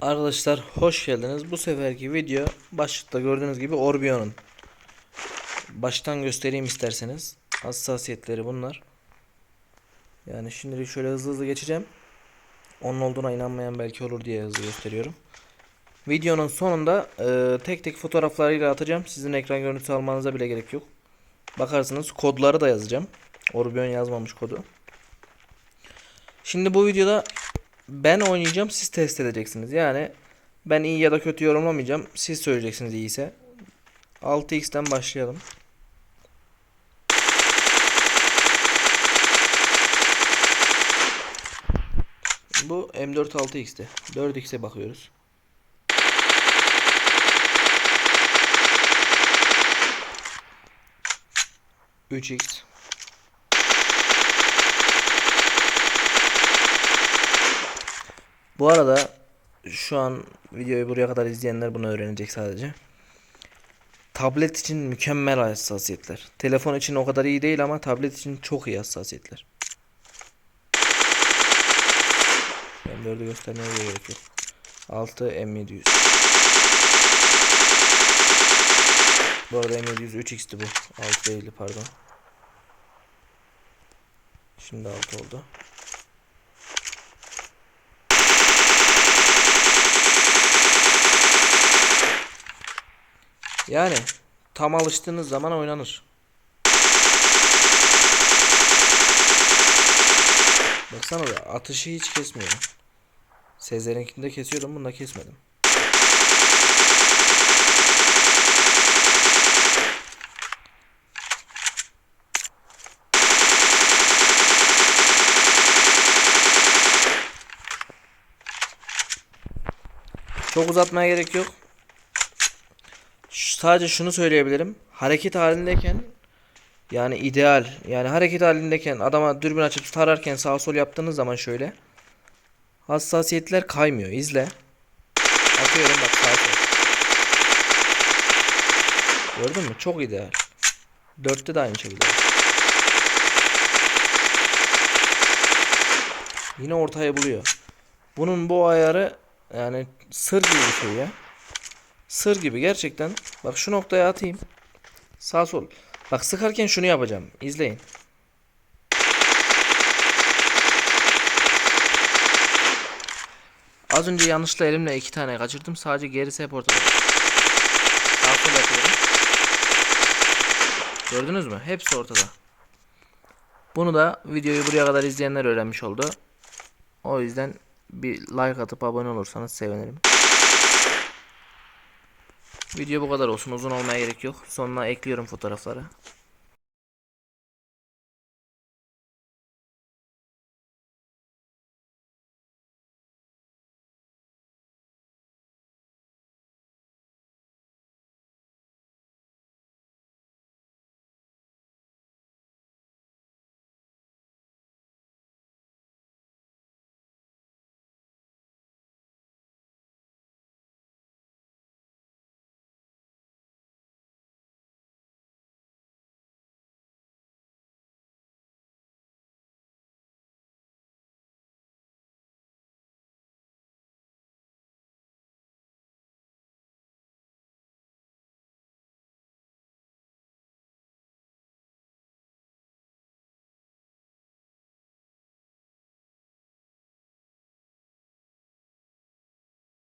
Arkadaşlar hoş geldiniz. Bu seferki video başlıkta gördüğünüz gibi Orbion'un. Baştan göstereyim isterseniz. Hassasiyetleri bunlar. Yani şimdilik şöyle hızlı hızlı geçeceğim. Onun olduğuna inanmayan belki olur diye hızlı gösteriyorum. Videonun sonunda e, tek tek fotoğraflarıyla atacağım. Sizin ekran görüntüsü almanıza bile gerek yok. Bakarsınız kodları da yazacağım. Orbion yazmamış kodu. Şimdi bu videoda ben oynayacağım siz test edeceksiniz. Yani ben iyi ya da kötü yorumlamayacağım. Siz söyleyeceksiniz iyiyse. 6x'ten başlayalım. Bu M4 6x'ti. 4x'e bakıyoruz. Üç x Bu arada şu an videoyu buraya kadar izleyenler bunu öğrenecek sadece. Tablet için mükemmel hassasiyetler. Telefon için o kadar iyi değil ama tablet için çok iyi hassasiyetler. Ben 4'ü göstermeye gerek yok. 6 M700. Bu arada M700 3x'ti bu. 6 değildi pardon. Şimdi 6 oldu. Yani tam alıştığınız zaman oynanır. Baksana da atışı hiç kesmiyorum. Sezer'inkinde kesiyordum bunda kesmedim. Çok uzatmaya gerek yok. Sadece şunu söyleyebilirim. Hareket halindeyken yani ideal. Yani hareket halindeyken adama dürbün açıp tararken sağ sol yaptığınız zaman şöyle hassasiyetler kaymıyor. İzle. Atıyorum bak sağ sol. Gördün mü? Çok ideal. Dörtte de aynı şekilde. Yine ortaya buluyor. Bunun bu ayarı yani sır gibi bir şey ya. Sır gibi gerçekten. Bak şu noktaya atayım. Sağ sol. Bak sıkarken şunu yapacağım. İzleyin. Az önce yanlışla elimle iki tane kaçırdım. Sadece gerisi hep ortada. Sağ sol. Gördünüz mü? Hepsi ortada. Bunu da videoyu buraya kadar izleyenler öğrenmiş oldu. O yüzden bir like atıp abone olursanız sevinirim. Video bu kadar olsun. Uzun olmaya gerek yok. Sonuna ekliyorum fotoğrafları.